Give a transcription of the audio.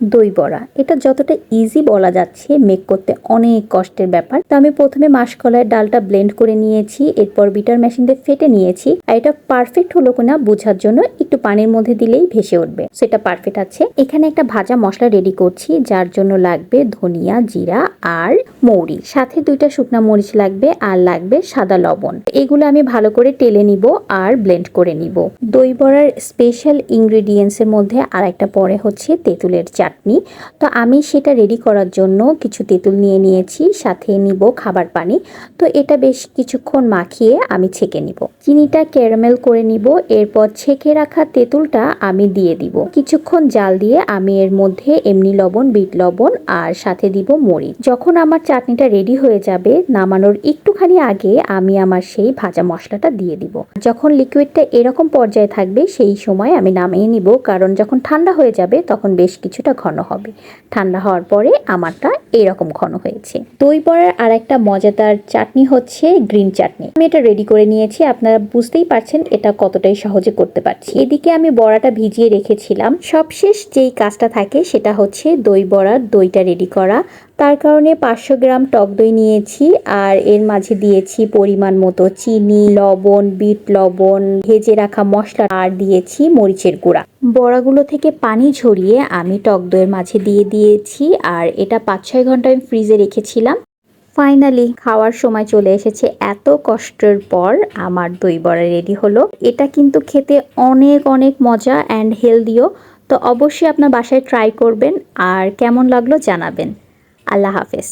দই বড়া। এটা যতটা ইজি বলা যাচ্ছে মেক করতে অনেক কষ্টের ব্যাপার। তো আমি প্রথমে মাসকলাইয়ের ডালটা ব্লেন্ড করে নিয়েছি, এরপর বিটার মেশিন দিয়ে ফেটে নিয়েছি। আর এটা পারফেক্ট হলো কিনা বোঝার জন্য একটু পানির মধ্যে দিলেই ভেসে উঠবে। সেটা পারফেক্ট আছে। এখানে একটা ভাজা মশলা রেডি করছি, যার জন্য লাগবে ধনিয়া, জিরা আর মৌরি। সাথে দুইটা শুকনা মরিচ লাগবে আর লাগবে সাদা লবণ। এগুলো আমি ভালো করে টেলে নিব আর ব্লেন্ড করে নিব। দই বড়ার স্পেশাল ইনগ্রেডিয়েন্টস এর মধ্যে আর একটা পরে হচ্ছে তেঁতুলের চাটনি। তো আমি সেটা রেডি করার জন্য কিছু তেঁতুল নিয়ে নিয়েছি, সাথে নিব খাবার পানি। তো এটা বেশ কিছুক্ষণ মাখিয়ে আমি ছেঁকে নিব। চিনিটা ক্যারামেল করে নিব, এরপর ছেঁকে রাখা তেঁতুলটা আমি দিয়ে দিব। কিছুক্ষণ জাল দিয়ে আমি এর মধ্যে এমনি লবণ, বিট লবণ আর সাথে দিব মরিচ। যখন আমার চাটনিটা রেডি হয়ে যাবে, নামানোর একটুখানি আগে আমি আমার সেই ভাজা মশলাটা দিয়ে দিব। যখন লিকুইডটা এরকম পর্যায়ে থাকবে, সেই সময় আমি নামিয়ে নিব, কারণ যখন ঠান্ডা হয়ে যাবে, তখন বেশ কিছুটা ঘন হবে। ঠান্ডা হওয়ার পরে আমারটা এরকম ঘন হয়েছে। দই বড়ার আর একটা মজাদার চাটনি হচ্ছে গ্রিন চাটনি। আমি এটা রেডি করে নিয়েছি আপনারা বুঝতেই পারছেন এটা কতটাই সহজে করতে পারছি। এদিকে আমি বড়াটা ভিজিয়ে রেখেছিলাম। সবশেষ যেই কাজটা থাকে সেটা হচ্ছে দই বড়ার দইটা রেডি করা। তার কারণে পাঁচশো গ্রাম টক দই নিয়েছি আর এর মাঝে দিয়েছি পরিমাণ মতো চিনি, লবণ, বিট লবণ, ভেজে রাখা মশলা আর দিয়েছি মরিচের গুঁড়া। বড়াগুলো থেকে পানি ঝরিয়ে আমি টক দইয়ের মাঝে দিয়ে দিয়েছি আর এটা পাঁচ ছয় ঘণ্টা আমি ফ্রিজে রেখেছিলাম। ফাইনালি খাওয়ার সময় চলে এসেছে এত কষ্টের পর আমার দই বড়া রেডি হলো। এটা কিন্তু খেতে অনেক অনেক মজা অ্যান্ড হেলদিও তো অবশ্যই আপনার বাসায় ট্রাই করবেন আর কেমন লাগল জানাবেন। আল্লাহ হাফেজ।